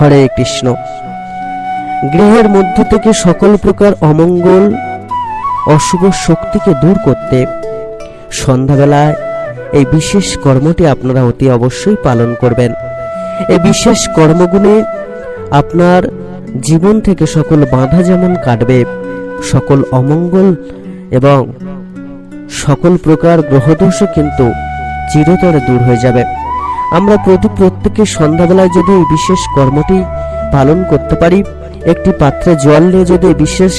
হরে কৃষ্ণ। গৃহের মধ্য থেকে সকল প্রকার অমঙ্গল, অশুভ শক্তিকে দূর করতে সন্ধ্যাবেলায় এই বিশেষ কর্মটি আপনারা অতি অবশ্যই পালন করবেন। এই বিশেষ কর্মগুণে আপনার জীবন থেকে সকল বাধা যেমন কাটবে, সকল অমঙ্গল এবং সকল প্রকার গ্রহদোষও কিন্তু চিরতরে দূর হয়ে যাবে। আমরা প্রতি প্রত্যেকে সন্ধ্যাবেলায় যদি এই বিশেষ কর্মটি পালন করতে পারি, একটি পাত্রে জল নিয়ে যদি বিশেষ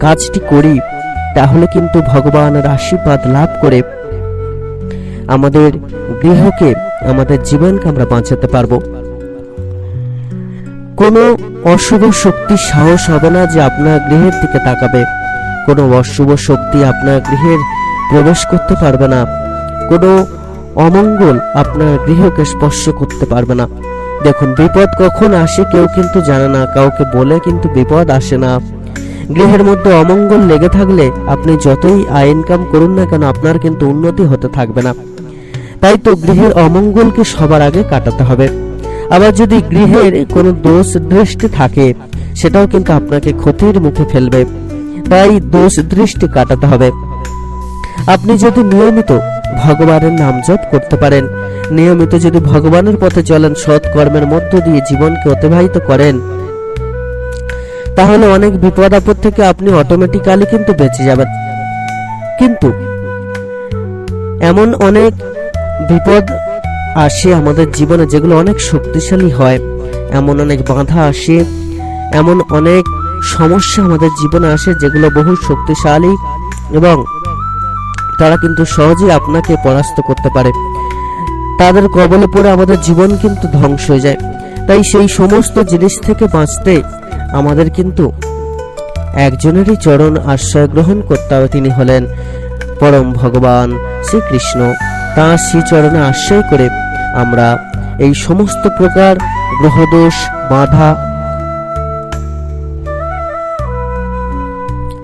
কাজটি করি, তাহলে কিন্তু ভগবানের আশীর্বাদ লাভ করে আমাদের গৃহকে, আমাদের জীবনকে আমরা বাঁচাতে পারব। কোনো অশুভ শক্তি সাহস হবে না যে আপনার গৃহের দিকে তাকাবে। কোনো অশুভ শক্তি আপনার গৃহের প্রবেশ করতে পারবে না। কোনো অমঙ্গল আপনার গৃহকে স্পর্শ করতে পারবে না। দেখুন, বিপদ কখন আসে কেউ কিন্তু জানে না, কাউকে বলে কিন্তু বিপদ আসে না। গৃহের মধ্যে অমঙ্গল লেগে থাকলে আপনি যতই আয় ইনকাম করুন না কেন, আপনার কিন্তু উন্নতি হতে থাকবে না। তাই তো গৃহের অমঙ্গলকে সবার আগে কাটাতে হবে। আবার যদি গৃহের কোনো দোষ দৃষ্টি থাকে, সেটাও কিন্তু আপনাকে ক্ষতির মুখে ফেলবে। তাই দোষ দৃষ্টি কাটাতে হবে। আপনি যদি নিয়মিত ভগবানের নাম জপ করতে পারেন। নিয়মিত যদি ভগবানের পথে চলেন সৎ কর্মের মধ্য দিয়ে জীবনকে অতিবাহিত করেন, তাহলে অনেক বিপদ আপদ থেকে আপনি অটোমেটিক্যালি কিন্তু বেঁচে যাবেন। কিন্তু এমন অনেক বিপদ আসে আমাদের জীবনে যেগুলো অনেক শক্তিশালী হয়। এমন অনেক বাধা আসে, এমন অনেক সমস্যা আমাদের জীবনে আসে যেগুলো বহু শক্তিশালী এবং তারা কিন্তু সহজেই আপনাকে পরাস্ত করতে পারে। তাদের কবলে পড়ে আমাদের জীবন কিন্তু ধ্বংস হয়ে যায়। তাই সেই সমস্ত জিনিস থেকে বাঁচতে আমাদের কিন্তু একজনেরই চরণ আশ্রয় গ্রহণ করতে হবে। তিনি হলেন পরম ভগবান শ্রীকৃষ্ণ। তাঁর শ্রীচরণে আশ্রয় করে আমরা এই সমস্ত প্রকার গ্রহদোষ, বাধা,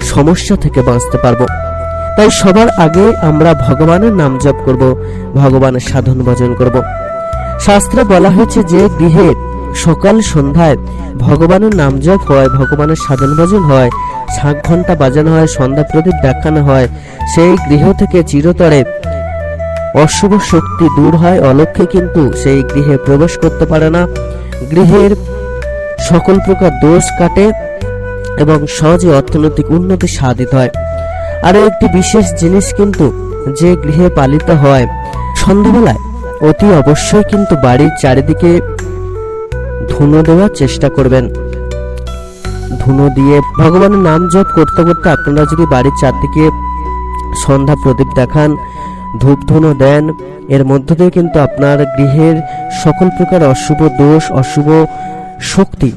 সমস্যা থেকে বাঁচতে পারব। তাই সবার আগে আমরা ভগবানের নাম জপ করব, ভগবানের সাধন ভজন করব। শাস্ত্রে বলা হয়েছে যে গৃহে সকাল সন্ধ্যায় ভগবানের নাম জপ হয়, ভগবানের সাধন ভজন হয় শাঁখ ঘণ্টা বাজানো হয়, সন্ধ্যা প্রদীপ দেখানো হয়। সেই গৃহ থেকে চিরতরে অশুভ শক্তি দূর হয় অলক্ষে কিন্তু সেই গৃহে প্রবেশ করতে পারে না। গৃহের সকল প্রকার দোষ কাটে এবং সহজে অর্থনৈতিক উন্নতি সাধিত হয়। আরও একটি বিশেষ জিনিস কিন্তু যে গৃহে পালিত হয়। সন্ধ্যাবেলায় অতি অবশ্যই কিন্তু বাড়ির চারিদিকে ধুনো দেওয়ার চেষ্টা করবেন। ধুনো দিয়ে ভগবানের নাম জপ করতে করতে আপনারা যদি বাড়ির চারদিকে সন্ধ্যা প্রদীপ দেখান, ধূপ ধুনো দেন, এর মধ্য দিয়ে কিন্তু আপনার গৃহের সকল প্রকার অশুভ দোষ, অশুভ শক্তি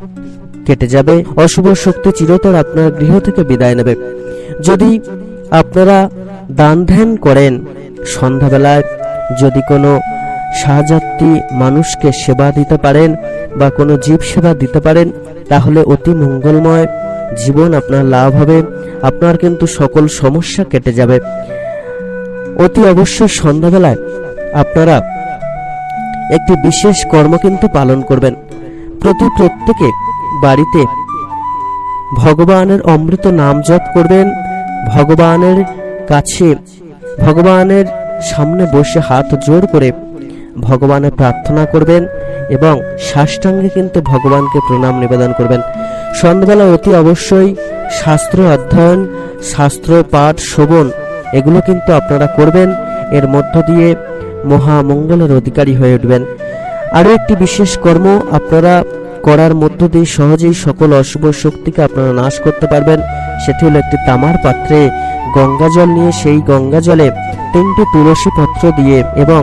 কেটে যাবে। অশুভ শক্তি চিরতর আপনার গৃহ থেকে বিদায় নেবে। যদি আপনারা দান ধ্যান করেন। সন্ধ্যাবেলায় যদি কোনো সাহাযাত্রী মানুষকে সেবা দিতে পারেন বা কোনো জীব সেবা দিতে পারেন, তাহলে অতি মঙ্গলময় জীবন আপনার লাভ হবে। আপনার কিন্তু সকল সমস্যা কেটে যাবে। অতি অবশ্যই সন্ধ্যাবেলায় আপনারা একটি বিশেষ কর্ম কিন্তু পালন করবেন। প্রতি প্রত্যেকে বাড়িতে ভগবানের অমৃত নাম জপ করবেন। ভগবানের কাছে, ভগবানের সামনে বসে হাত জোর করে ভগবানের প্রার্থনা করবেন এবং সাষ্টাঙ্গে কিন্তু ভগবানকে প্রণাম নিবেদন করবেন। সন্ধ্যাবেলা অতি অবশ্যই শাস্ত্র অধ্যয়ন, শাস্ত্র পাঠ শোভন এগুলো কিন্তু আপনারা করবেন। এর মধ্য দিয়ে মহামঙ্গলের অধিকারী হয়ে উঠবেন। আরও একটি বিশেষ কর্ম আপনারা করার মধ্য দিয়ে সহজেই সকল অশুভ শক্তিকে আপনারা নাশ করতে পারবেন। সেটি হলো একটি তামার পাত্রে গঙ্গা জল নিয়ে সেই গঙ্গা জলে তিনটি তুলসী পত্র দিয়ে এবং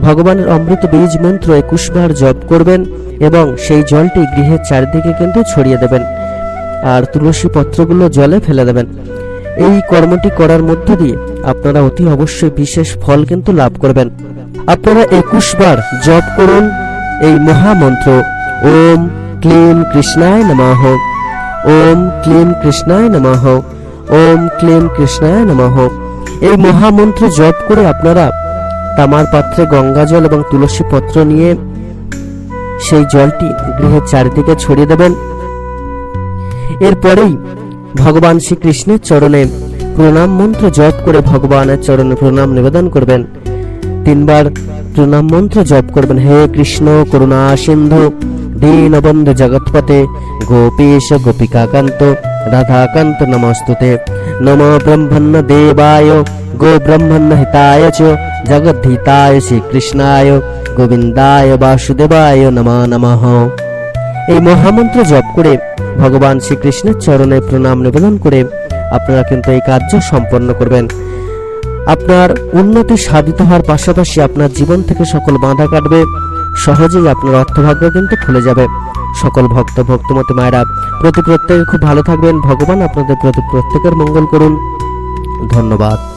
ভগবানের অমৃত বীজ মন্ত্র একুশ বার জপ করবেন এবং সেই জলটি গৃহের চারিদিকে কিন্তু ছড়িয়ে দেবেন আর তুলসী পত্রগুলো জলে ফেলে দেবেন। এই কর্মটি করার মধ্য দিয়ে আপনারা অতি অবশ্যই বিশেষ ফল কিন্তু লাভ করবেন। আপনারা একুশ বার জপ করুন এই মহামন্ত্র। ওম ক্লিম কৃষ্ণায় নমঃ। ওম ক্লিম কৃষ্ণায় নমঃ। ওম ক্লিম কৃষ্ণায় নমঃ। এই মহামন্ত্র জপ করে আপনারা তামার পাত্রে গঙ্গা জল এবং তুলসী পত্র নিয়ে সেই জলটি গৃহের চারিদিকে ছড়িয়ে দেবেন। এরপরেই ভগবান শ্রীকৃষ্ণের চরণে প্রণাম মন্ত্র জপ করে ভগবানের চরণে প্রণাম নিবেদন করবেন। তিনবার প্রণাম মন্ত্র জপ করবেন। হে কৃষ্ণ, করুণা, সিন্ধু। দীনবন্ধু জগৎপতে গোপীশ গোপিকাকান্ত রাধাকান্ত নমস্তুতে। নম ব্রহ্মণ্য দেবায়, গো ব্রহ্মণ্য হিতায় চ, জগদ্ধিতায় শ্রীকৃষ্ণায়, গোবিন্দায় বাসুদেবায় নমা নমঃ। এই মহামন্ত্র জপ করে ভগবান শ্রীকৃষ্ণের চরণে প্রণাম নিবেদন করে আপনারা কিন্তু এই কার্য সম্পন্ন করবেন। আপনার উন্নতি সাধিত হওয়ার পাশাপাশি আপনার জীবন থেকে সকল বাধা কাটবে। সহজেই আপনার অর্থভাগ্য কিন্তু খুলে যাবে। সকল ভক্ত, ভক্তমতি মায়েরা, প্রতি প্রত্যেকে খুব ভালো থাকবেন। ভগবান আপনাদের প্রতি প্রত্যেকের মঙ্গল করুন। ধন্যবাদ।